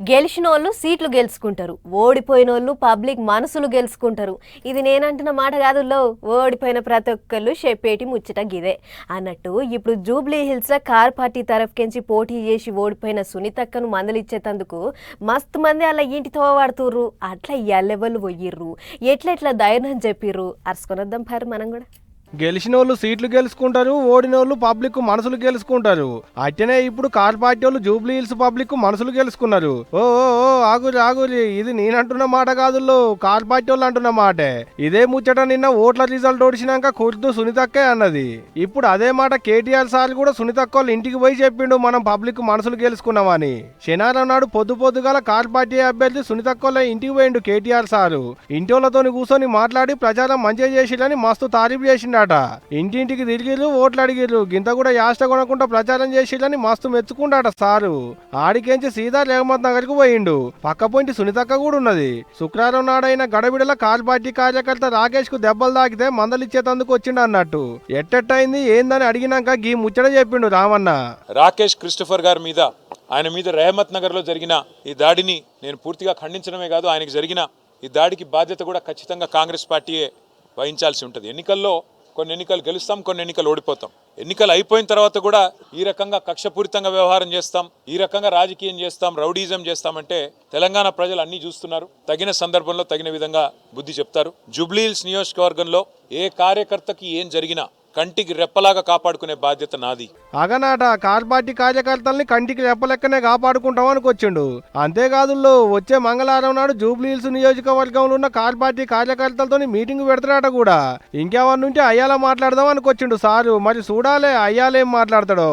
గెలిచిన వాళ్ళు సీట్లు గెలుచుకుంటారు. ఓడిపోయిన వాళ్ళు పబ్లిక్ మనసులు గెలుచుకుంటారు. ఇది నేనంటున్న మాట కాదు లో. ఓడిపోయిన ప్రతి ఒక్కళ్ళు చెప్పేటి ముచ్చట గిదే. అన్నట్టు ఇప్పుడు జూబ్లీ హిల్స్లో కార్ పార్టీ తరఫుకెంచి పోటీ చేసి ఓడిపోయిన సునీతక్కను మందలిచ్చేటందుకు మస్తు మంది అలా ఇంటి తోవాడుతుర్రు అట్లా ఎల్లెవళ్ళు పోయిర్రు ఎట్లా ఎట్లా ధైర్యం చెప్పిర్రు. అరుసుకొనొద్దాం పారు మనం కూడా. గెలిచిన వాళ్ళు సీట్లు గెలుచుకుంటారు ఓడిన వాళ్ళు పబ్లిక్ మనసులు గెలుచుకుంటారు. అట్టనే ఇప్పుడు కార్ పార్టీ వాళ్ళు జూబ్లీ హిల్స్ పబ్లిక్ మనసులు గెలుచుకున్నారు. ఓ ఓ ఆగురి ఆగురి ఇది నేనంటున్న మాట కాదుల్లో కార్ పార్టీ వాళ్ళు అంటున్న మాటే. ఇదే ముచ్చట నిన్న ఓట్ల రిజల్ట్ ఓడిచినాక కుర్దు సునీతక్కే అన్నది. ఇప్పుడు అదే మాట కేటీఆర్ సార్ కూడా సునీతక్క వాళ్ళు ఇంటికి పోయి చెప్పిండు మనం పబ్లిక్ మనసులు గెలుచుకున్నామని. శనివారం నాడు పొద్దు పొద్దుగాల కార్ పార్టీ అభ్యర్థి సునీతక్క వాళ్ళ ఇంటికి పోయిండు కేటీఆర్ సారు. ఇంటి వాళ్ళతోని కూర్చొని మాట్లాడి ప్రచారం మంచిగా చేసిరని మస్తు తారీఫ్ చేసిండట ఇంటింటికి తిరిగిర్రు ఓట్లు అడిగిర్రు గింత కూడా యాష్ట కొనకుండా ప్రచారం చేసిరని మస్తు మెచ్చుకుంటాట సారు. ఆడికేంచి సీదా రేవంత్ నగర్కి పోయిండు. పక్క పోయింటి సునీతక్క కూడా ఉన్నది. శుక్రవారం నాడైన గడబిడల కాల్ పార్టీ కార్యకర్త రాకేష్కు దెబ్బలు తాకితే మందలిచ్చేతందుకు వచ్చిండు అన్నట్టు. ఎట్టెట్టయింది ఏందని అడిగినాక గీ ముచ్చట చెప్పిండు రామన్న. రాకేష్ క్రిస్టఫర్ గారి మీద ఆయన మీద రెహమత్ నగర్లో జరిగిన ఈ దాడిని నేను పూర్తిగా ఖండించడమే కాదు ఆయనకి జరిగిన ఈ దాడికి బాధ్యత కూడా ఖచ్చితంగా కాంగ్రెస్ పార్టీయే వహించాల్సి ఉంటుంది. ఎన్నికల్లో కొన్ని ఎన్నికలు గెలుస్తాం కొన్ని ఎన్నికలు ఓడిపోతాం. ఎన్నికలు అయిపోయిన తర్వాత కూడా ఈ రకంగా కక్షపూరితంగా వ్యవహారం చేస్తాం ఈ రకంగా రాజకీయం చేస్తాం రౌడీజం చేస్తామంటే తెలంగాణ ప్రజలు అన్నీ చూస్తున్నారు. తగిన సందర్భంలో తగిన విధంగా బుద్ధి చెప్తారు. జుబ్లీహిల్స్ నియోజకవర్గంలో ఏ కార్యకర్తకి ఏం జరిగినా కంటికి రెప్పలాగా కాపాడుకునే బాధ్యత నాది. అగనాట కార్ పార్టీ కార్యకర్తల్ని కంటికి రెప్పలెక్కనే కాపాడుకుంటాం అనుకొచ్చిండు. అంతేకాదు వచ్చే మంగళవారం నాడు జూబ్లీ హిల్స్ నియోజకవర్గంలో ఉన్న కార్ పార్టీ కార్యకర్తలతో మీటింగ్ పెడతాడట కూడా. ఇంకెవరి ఉంటే అయ్యాలా మాట్లాడదాం అనుకొచ్చిండు సారు. మరి చూడాలే అయ్యాలేం మాట్లాడతాడో.